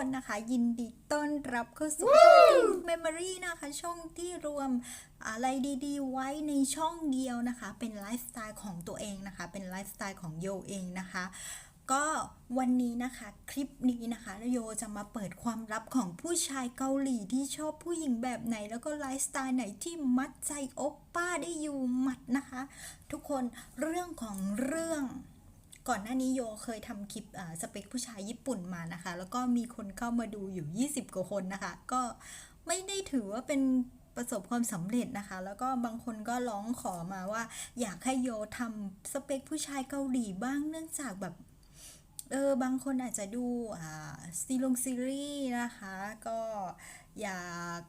คนนะคะ ยินดีต้อนรับเข้าสู่ช่อง Think Memory นะคะ ช่องที่รวมอะไรดีๆ ไว้ในช่องเดียวนะคะ เป็นไลฟ์สไตล์ของตัวเองนะคะ เป็นไลฟ์สไตล์ของโยเองนะคะก็วันนี้นะคะคลิปนี้นะคะโยจะมาเปิดความลับของผู้ชายเกาหลีที่ชอบผู้หญิงแบบไหน แล้วก็ไลฟ์สไตล์ไหนที่มัดใจโอปป้าได้อยู่หมัดนะคะ ทุกคนเรื่องของเรื่อง ก่อนหน้านี้โยเคยทำคลิปอ่าสเปคผู้ชายญี่ปุ่นมานะคะ แล้วก็มีคนเข้ามาดูอยู่ 20 กว่าคนนะคะ ก็ไม่ได้ถือว่าเป็นประสบความสำเร็จนะคะ แล้วก็บางคนก็ร้องขอมาว่า อยากให้โยทำสเปคผู้ชายเกาหลีบ้างเนื่องจากแบบเออบางคนอาจจะดูอ่าซีลงซีรีส์นะคะ ก็อยาก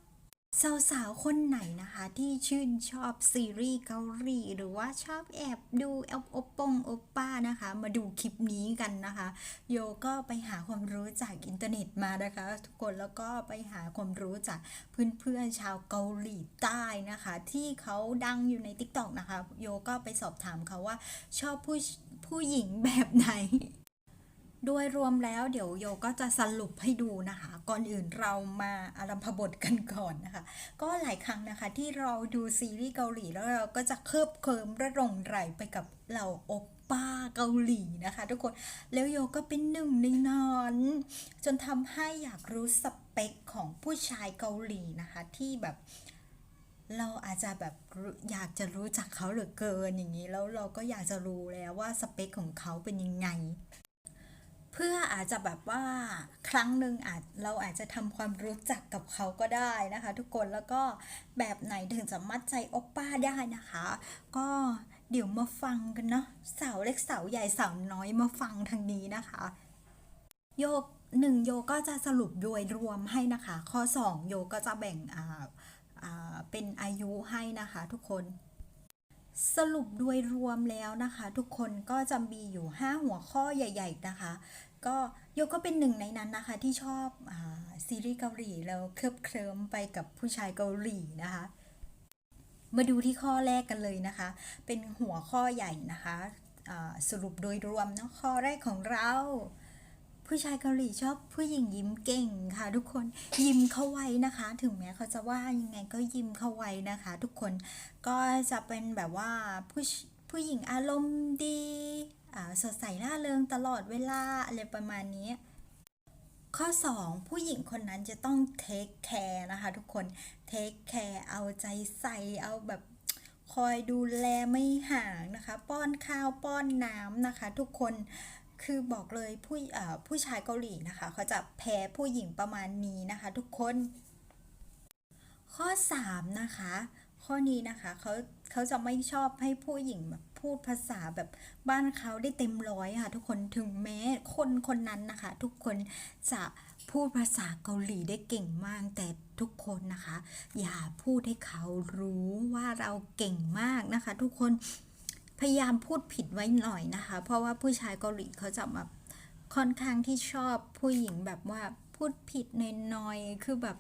สาวๆ คนไหนนะคะที่ชื่นชอบซีรีส์เกาหลีหรือว่าชอบแอบดูแอบโอปปงโอปป้านะคะ มาดูคลิปนี้กันนะคะ โยก็ไปหาความรู้จากอินเทอร์เน็ตมานะคะ ทุกคนแล้วก็ไปหาความรู้จากเพื่อนๆชาวเกาหลีใต้นะคะ ที่เขาดังอยู่ใน t ิ k t o k นะคะ โยก็ไปสอบถามเขาว่าชอบผู้ผู้หญิงแบบไหน โดยรวมแล้วเดี๋ยวโยก็จะสรุปให้ดูนะคะ ก่อนอื่นเรามาอารัมพบทกันก่อนนะคะ ก็หลายครั้งนะคะที่เราดูซีรีส์เกาหลีแล้วเราก็จะเคลิบเคลิมระหลงไหลไปกับเหล่าโอปป้าเกาหลีนะคะทุกคนแล้วโยก็เป็นหนึ่งในนั้นจนทำให้อยากรู้สเปคของผู้ชายเกาหลีนะคะที่แบบเราอาจจะแบบอยากจะรู้จักเขาเหลือเกินอย่างนี้ แล้วเราก็อยากจะรู้แล้วว่าสเปคของเขาเป็นยังไง เพื่ออาจจะแบบว่าครั้งหนึ่งอาจเราอาจจะทำความรู้จักกับเขาก็ได้นะคะ ทุกคนแล้วก็แบบไหนถึงจะมัดใจโอปป้าได้นะคะ ก็เดี๋ยวมาฟังกันเนาะสาวเล็กสาวใหญ่สาวน้อยมาฟังทางนี้นะคะ โยกหนึ่งโยก็จะสรุปโดยรวมให้นะคะ ข้อ 2 โยก็จะแบ่งอ่าเป็นอายุให้นะคะ ทุกคน สรุปโดยรวมแล้วนะคะ ทุกคนก็จะมีอยู่ 5 หัวข้อใหญ่ ๆ นะคะ ก็โยก็เป็นหนึ่งในนั้นนะคะที่ชอบอซีรีส์เกาหลีแล้วเคลิบเคลิ้มไปกับผู้ชายเกาหลีนะคะ มาดูที่ข้อแรกกันเลยนะคะ เป็นหัวข้อใหญ่นะคะสรุปโดยรวมเนาะข้อแรกของเรา ผู้ชายเกาหลีชอบผู้หญิงยิ้มเก่งค่ะ ทุกคนยิ้มเข้าไว้นะคะ ถึงแม้เขาจะว่ายังไงก็ยิ้มเข้าไว้นะคะ ทุกคนก็จะเป็นแบบว่าผู้ผู้หญิงอารมณ์ดีสดใสร่าเริงตลอดเวลาอะไรประมาณนี้ข้อ 2 ผู้หญิงคนนั้นจะต้องเทคแคร์นะคะ ทุกคนเทคแคร์เอาใจใส่เอาแบบคอยดูแลไม่ห่างนะคะ ป้อนข้าวป้อนน้ำนะคะ ทุกคน คือบอกเลยผู้ผู้ชายเกาหลีนะคะเขาจะแพ้ผู้หญิงประมาณนี้นะคะ ทุกคน ข้อ 3 นะคะ ข้อนี้นะคะเขาเขาจะไม่ชอบให้ผู้หญิงแบบพูดภาษาแบบบ้านเขาได้เต็มร้อยค่ะ ทุกคนถึงแม้คนคนนั้นนะคะ ทุกคนจะพูดภาษาเกาหลีได้เก่งมากแต่ทุกคนนะคะ อย่าพูดให้เขารู้ว่าเราเก่งมากนะคะ ทุกคน พยายามพูดผิดไว้หน่อยนะคะ เพราะว่าผู้ชายเกาหลีเขาจะแบบค่อนข้างที่ชอบผู้หญิงแบบว่าพูดผิดน่อยๆคือแบบ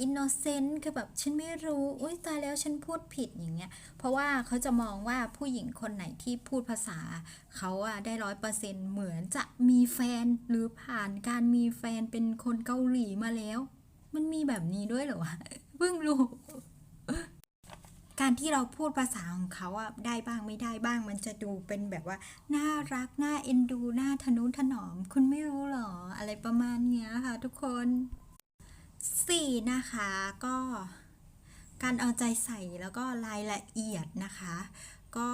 อินโนเซนต์คือแบบฉันไม่รู้ อุ้ยตายแล้วฉันพูดผิดอย่างเงี้ย เพราะว่าเขาจะมองว่าผู้หญิงคนไหนที่พูดภาษา เขาอะได้ร้อยเปอร์เซ็นต์เหมือนจะมีแฟนหรือผ่านการมีแฟนเป็นคนเกาหลีมาแล้ว มันมีแบบนี้ด้วยเหรอวะ เพิ่งรู้ การที่เราพูดภาษาของเขาอะได้บ้างไม่ได้บ้าง มันจะดูเป็นแบบว่าน่ารักน่าเอ็นดูน่าทะนุถนอม คุณไม่รู้เหรอ อะไรประมาณเนี้ยค่ะ ทุกคนสี่นะคะก็การเอาใจใส่แล้วก็รายละเอียดนะคะ ก็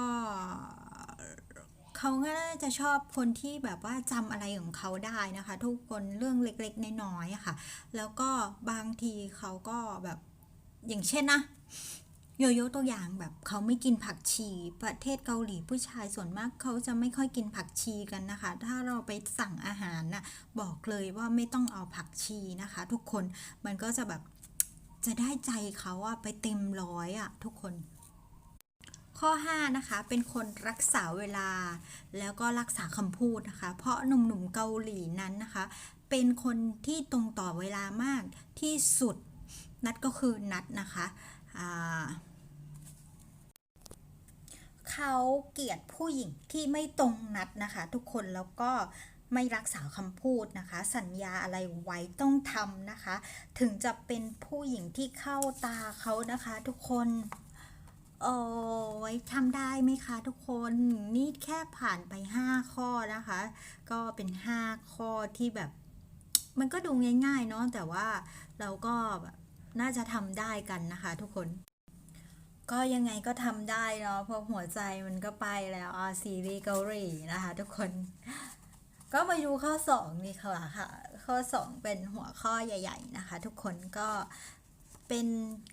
เขาก็น่าจะชอบคนที่แบบว่าจำอะไรของเขาได้นะคะ ทุกคนเรื่องเล็กๆน้อยๆค่ะ แล้วก็บางทีเขาก็แบบอย่างเช่นนะ โยโย่ตัวอย่างแบบเขาไม่กินผักชี ประเทศเกาหลีผู้ชายส่วนมากเขาจะไม่ค่อยกินผักชีกันนะคะ ถ้าเราไปสั่งอาหารน่ะบอกเลยว่าไม่ต้องเอาผักชีนะคะ ทุกคนมันก็จะแบบจะได้ใจเขาอะไปเต็มร้อยอะทุกคน ข้อ 5 นะคะ เป็นคนรักษาเวลา แล้วก็รักษาคำพูดนะคะ เพราะหนุ่มๆเกาหลีนั้นนะคะ เป็นคนที่ตรงต่อเวลามากที่สุด นัดก็คือนัดนะคะเขาเกลียดผู้หญิงที่ไม่ตรงนัดนะคะ ทุกคนแล้วก็ไม่รักษาคำพูดนะคะ สัญญาอะไรไว้ต้องทำนะคะ ถึงจะเป็นผู้หญิงที่เข้าตาเขานะคะ ทุกคนโอ้ยทำได้ไหมคะทุกคนนี่แค่ผ่านไป 5 ข้อนะคะ ก็เป็น 5 ข้อที่แบบ มันก็ดูง่ายๆเนาะแต่ว่าเราก็แบบ น่าจะทำได้กันนะคะทุกคน ก็ยังไงก็ทำได้เนาะเพราะหัวใจมันก็ไปแล้วอะซีรีส์เกาหลีนะคะทุกคน ก็มาดูข้อ 2 นี่ค่ะค่ะ ข้อ 2 เป็นหัวข้อใหญ่ ๆ นะคะ ทุกคนก็ เป็น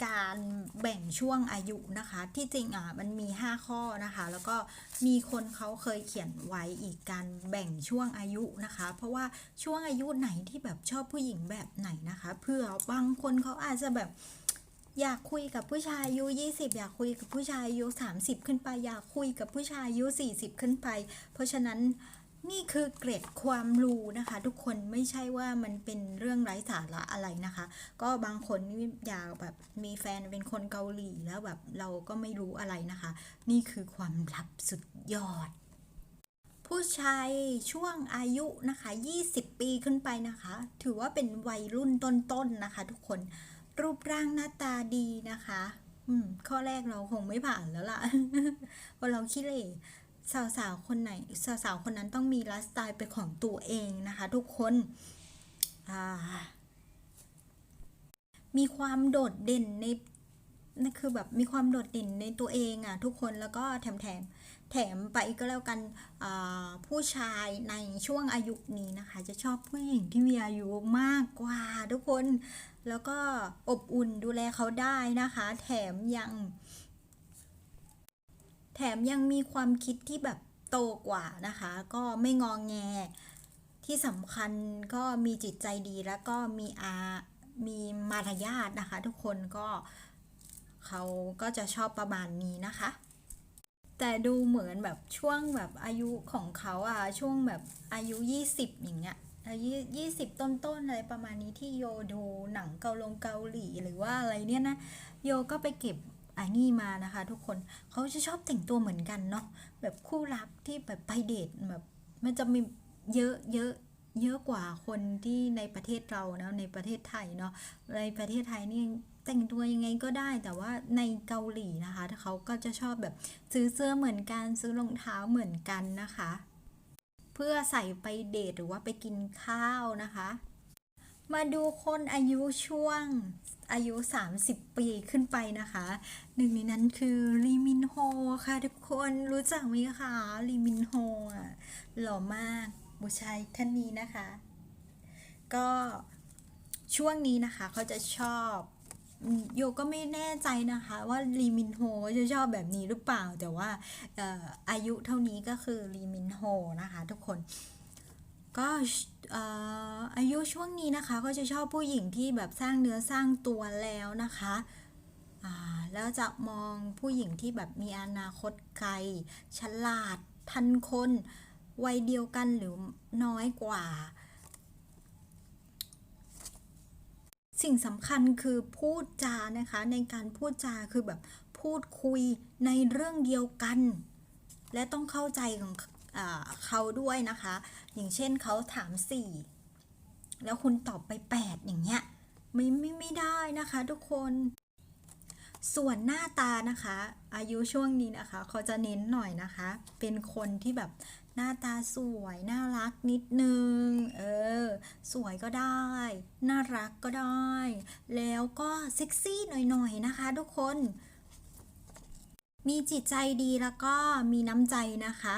การแบ่งช่วงอายุนะคะ ที่จริงอะมันมี 5 ข้อนะคะ แล้วก็มีคนเขาเคยเขียนไว้อีกการแบ่งช่วงอายุนะคะ เพราะว่าช่วงอายุไหนที่แบบชอบผู้หญิงแบบไหนนะคะเพื่อบางคนเขาอาจจะแบบอยากคุยกับผู้ชายอายุ 20 อยากคุยกับผู้ชายอายุ 30 ขึ้นไป อยากคุยกับผู้ชายอายุ 40 ขึ้นไป เพราะฉะนั้น นี่คือเกร็ดความรู้นะคะ ทุกคนไม่ใช่ว่ามันเป็นเรื่องไร้สาระอะไรนะคะ ก็บางคนนี่อยากแบบมีแฟนเป็นคนเกาหลีแล้วแบบเราก็ไม่รู้อะไรนะคะ นี่คือความลับสุดยอด ผู้ชายช่วงอายุนะคะ 20 ปีขึ้นไปนะคะ ถือว่าเป็นวัยรุ่นต้นๆนะคะ ทุกคนรูปร่างหน้าตาดีนะคะ อืมข้อแรกเราคงไม่ผ่านแล้วล่ะเพราะเราขี้เหร่ สาวๆคนไหนสาวๆคนนั้นต้องมีไลฟ์สไตล์เป็นของตัวเองนะคะทุกคนมีความโดดเด่นในนั่นคือแบบมีความโดดเด่นในตัวเองอะทุกคนแล้วก็แถมแถมแถมไปก็แล้วกันผู้ชายในช่วงอายุนี้นะคะ จะชอบผู้หญิงที่มีอายุมากกว่าทุกคนแล้วก็อบอุ่นดูแลเขาได้นะคะ แถมยัง แถมยังมีความคิดที่แบบโตกว่านะคะ ก็ไม่งองแง ที่สำคัญก็มีจิตใจดีแล้วก็มีอามีมารยาทนะคะ ทุกคนก็เขาก็จะชอบประมาณนี้นะคะ แต่ดูเหมือนแบบช่วงแบบอายุของเขาอะช่วงแบบอายุ 20 อย่างเงี้ยอายุ20ต้นๆอะไรประมาณนี้ที่โยดูหนังเกาลงเกาหลีหรือว่าอะไรเนี่ยนะ โยก็ไปเก็บ อันนี้มานะคะ ทุกคนเขาจะชอบแต่งตัวเหมือนกันเนาะแบบคู่รักที่แบบไปเดทแบบมันจะมีเยอะเยอะเยอะกว่าคนที่ในประเทศเรานะในประเทศไทยเนาะในประเทศไทยนี่แต่งตัวยังไงก็ได้แต่ว่าในเกาหลีนะคะเขาก็จะชอบแบบซื้อเสื้อเหมือนกันซื้อรองเท้าเหมือนกันนะคะ เพื่อใส่ไปเดทหรือว่าไปกินข้าวนะคะ มาดูคนอายุช่วงอายุ 30 ปีขึ้นไปนะคะ หนึ่งในนั้นคือลีมินโฮค่ะทุกคนรู้จักไหมคะลีมินโฮอะหล่อมากบุชายท่านนี้นะคะ ก็ช่วงนี้นะคะเขาจะชอบโยก็ไม่แน่ใจนะคะว่าลีมินโฮจะชอบแบบนี้หรือเปล่า แต่ว่าอออายุเท่านี้ก็คือลีมินโฮนะคะทุกคน ก็อายุช่วงนี้นะคะก็จะชอบผู้หญิงที่แบบสร้างเนื้อสร้างตัวแล้วนะคะแล้วจะมองผู้หญิงที่แบบมีอนาคตไกล ฉลาดทันคนวัยเดียวกันหรือน้อยกว่า สิ่งสำคัญคือพูดจานะคะ ในการพูดจาคือแบบพูดคุยในเรื่องเดียวกัน และต้องเข้าใจของ เขาด้วยนะคะ อย่างเช่นเขาถาม 4 แล้วคุณตอบไป 8 อย่างเงี้ยไม่ไม่ไม่ได้นะคะทุกคนส่วนหน้าตานะคะ อายุช่วงนี้นะคะ เขาจะเน้นหน่อยนะคะ เป็นคนที่แบบหน้าตาสวยน่ารักนิดนึง เออ สวยก็ได้ น่ารักก็ได้ แล้วก็เซ็กซี่หน่อยๆนะคะ ทุกคน มีจิตใจดีแล้วก็มีน้ำใจนะคะ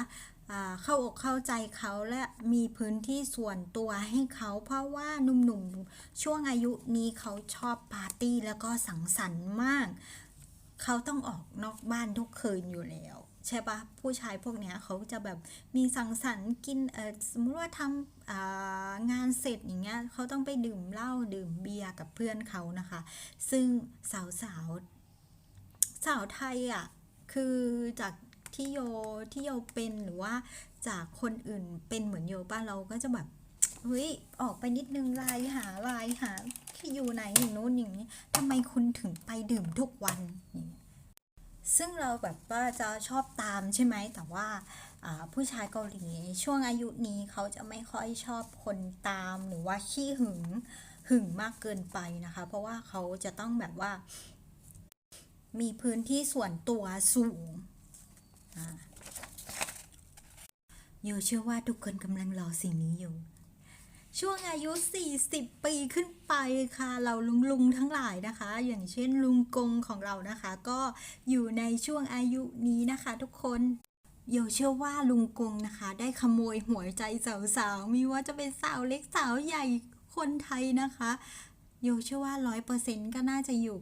เข้าอกเข้าใจเขาและมีพื้นที่ส่วนตัวให้เขาเพราะว่าหนุ่มๆ ช่วงอายุนี้เขาชอบปาร์ตี้แล้วก็สังสรรค์มาก เขาต้องออกนอกบ้านทุกคืนอยู่แล้วใช่ปะผู้ชายพวกเนี้ยเขาจะแบบมีสังสรรค์กินเออสมมติว่าทำงานเสร็จอย่างเงี้ยเขาต้องไปดื่มเหล้าดื่มเบียร์กับเพื่อนเขานะคะ ซึ่งสาวสาวสาวไทยอะคือจาก ที่โยที่โยเป็นหรือว่าจากคนอื่นเป็นเหมือนโยป้าเราก็จะแบบเฮ้ยออกไปนิดนึงไลน์หาไลน์หาที่อยู่ไหนอย่างนู้นอย่างนี้ทำไมคุณถึงไปดื่มทุกวันอย่างนี้ซึ่งเราแบบว่าจะชอบตามใช่ไหมแต่ว่าผู้ชายเกาหลีช่วงอายุนี้เขาจะไม่ค่อยชอบคนตามหรือว่าขี้หึงหึงมากเกินไปนะคะ เพราะว่าเขาจะต้องแบบว่า มีพื้นที่ส่วนตัวสูง โยเชื่อว่าทุกคนกำลังรอสิ่งนี้อยู่ ช่วงอายุ 40 ปีขึ้นไปค่ะ เราลุงลุงทั้งหลายนะคะ อย่างเช่นลุงกงของเรานะคะ ก็อยู่ในช่วงอายุนี้นะคะ ทุกคนโยเชื่อว่าลุงกงนะคะ ได้ขโมยหัวใจสาวๆมีว่าจะเป็นสาวเล็กสาวใหญ่คนไทยนะคะโยเชื่อว่า 100%ก็น่าจะอยู่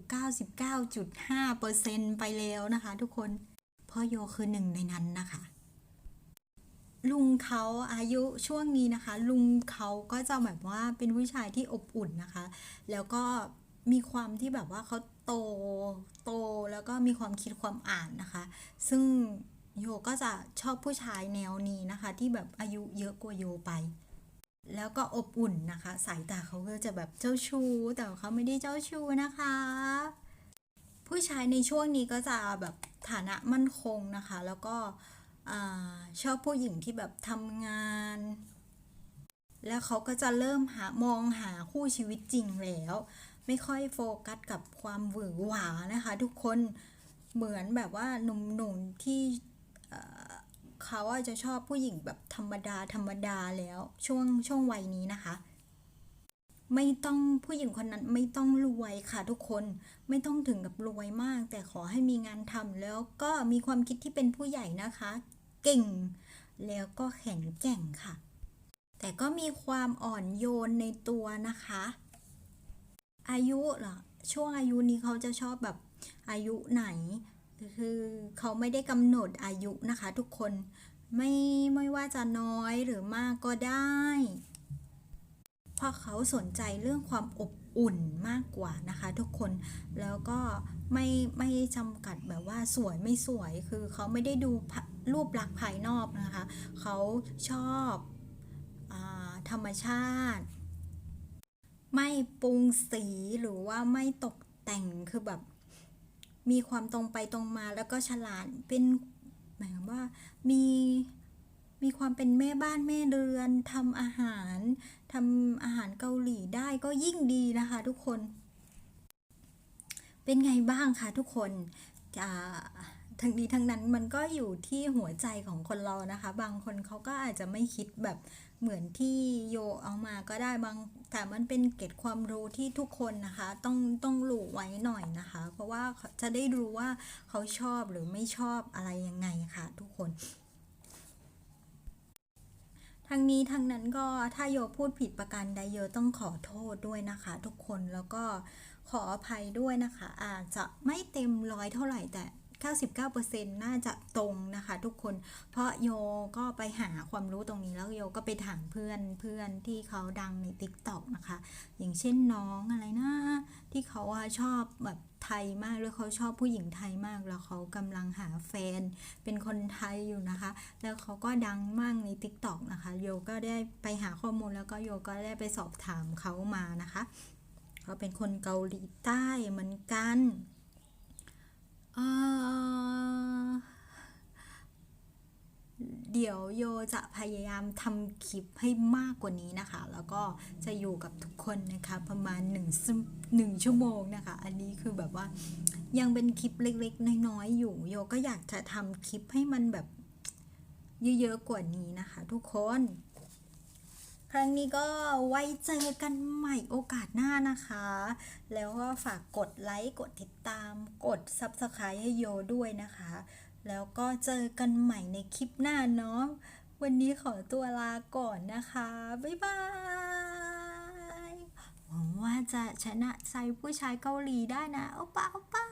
99.5%ไปแล้วนะคะทุกคน พราะโยคือหนึ่งในนั้นนะคะ ลุงเขาอายุช่วงนี้นะคะ ลุงเขาก็จะแบบว่าเป็นผู้ชายที่อบอุ่นนะคะ แล้วก็มีความที่แบบว่าเขาโตโตแล้วก็มีความคิดความอ่านนะคะ ซึ่งโยก็จะชอบผู้ชายแนวนี้นะคะ ที่แบบอายุเยอะกว่าโยไป แล้วก็อบอุ่นนะคะ สายตาเขาก็จะแบบเจ้าชู้แต่เขาไม่ได้เจ้าชู้นะคะ ผู้ชายในช่วงนี้ก็จะแบบฐานะมั่นคงนะคะ แล้วก็อชอบผู้หญิงที่แบบทำงาน แล้วเขาก็จะเริ่มหามองหาคู่ชีวิตจริงแล้ว ไม่ค่อยโฟกัสกับความหวือหวานะคะ ทุกคนเหมือนแบบว่าหนุ่มๆที่เอ่เขาอาจจะชอบผู้หญิงแบบธรรมดาธรรมดาแล้วช่วงช่วงวัยนี้นะคะ ไม่ต้องผู้หญิงคนนั้นไม่ต้องรวยค่ะทุกคนไม่ต้องถึงกับรวยมาก แต่ขอให้มีงานทำแล้วก็มีความคิดที่เป็นผู้ใหญ่นะคะ เก่ง แล้วก็แข็งแกร่งค่ะ แต่ก็มีความอ่อนโยนในตัวนะคะ อายุเหรอช่วงอายุนี้เขาจะชอบแบบอายุไหน คือเขาไม่ได้กำหนดอายุนะคะ ทุกคนไม่ไม่ว่าจะน้อยหรือมากก็ได้ เพราะเขาสนใจเรื่องความอบอุ่นมากกว่านะคะทุกคนแล้วก็ไม่ไม่จำกัดแบบว่าสวยไม่สวยคือเขาไม่ได้ดูรูปลักษณ์ภายนอกนะคะเขาชอบอธรรมชาติ ไม่ปรุงสีหรือว่าไม่ตกแต่งคือแบบมีความตรงไปตรงมาแล้วก็ฉลาดเป็นหมายความว่ามี มีความเป็นแม่บ้านแม่เรือนทำอาหารทำอาหารเกาหลีได้ก็ยิ่งดีนะคะทุกคน เป็นไงบ้างคะทุกคนทั้งนี้ทั้งนั้นมันก็อยู่ที่หัวใจของคนเรานะคะ บางคนเขาก็อาจจะไม่คิดแบบเหมือนที่โยเอามาก็ได้บาง แต่มันเป็นเกร็ดความรู้ที่ทุกคนนะคะ ต้องต้องรู้ไว้หน่อยนะคะ เพราะว่าจะได้รู้ว่าเขาชอบหรือไม่ชอบอะไรยังไงค่ะทุกคน ทั้งนี้ทั้งนั้นก็ถ้าโยพูดผิดประการใดโยต้องขอโทษด้วยนะคะ ทุกคนแล้วก็ขออภัยด้วยนะคะ อาจจะไม่เต็มร้อยเท่าไหร่แต่ 99%น่าจะตรงนะคะทุกคน เพราะโยก็ไปหาความรู้ตรงนี้แล้วโยก็ไปถามเพื่อนเพื่อนที่เขาดังใน TikTok นะคะ อย่างเช่นน้องอะไรนะ ที่เขาอะชอบแบบไทยมากแล้วเขาชอบผู้หญิงไทยมาก แล้วเขากำลังหาแฟนเป็นคนไทยอยู่นะคะ แล้วเขาก็ดังมากใน TikTok นะคะ โยก็ได้ไปหาข้อมูลแล้วก็โยก็ได้ไปสอบถามเขามานะคะเขาเป็นคนเกาหลีใต้เหมือนกัน เดี๋ยวโยจะพยายามทำคลิปให้มากกว่านี้นะคะ แล้วก็จะอยู่กับทุกคนนะคะประมาณหนึ่งชั่วหนึ่งชั่วโมงนะคะ อันนี้คือแบบว่ายังเป็นคลิปเล็กๆ น้อยๆ อยู่ โยก็อยากจะทำคลิปให้มันแบบเยอะๆ กว่านี้นะคะ ทุกคน ครั้งนี้ก็ไว้เจอกันใหม่โอกาสหน้านะคะ แล้วก็ฝากกดไลค์กดติดตาม กด Subscribe ให้โยด้วยนะคะ แล้วก็เจอกันใหม่ในคลิปหน้าเนาะวันนี้ขอตัวลาก่อนนะคะ บ๊ายบาย หวังว่าจะชนะใจผู้ชายเกาหลีได้นะโอป้าโอป้า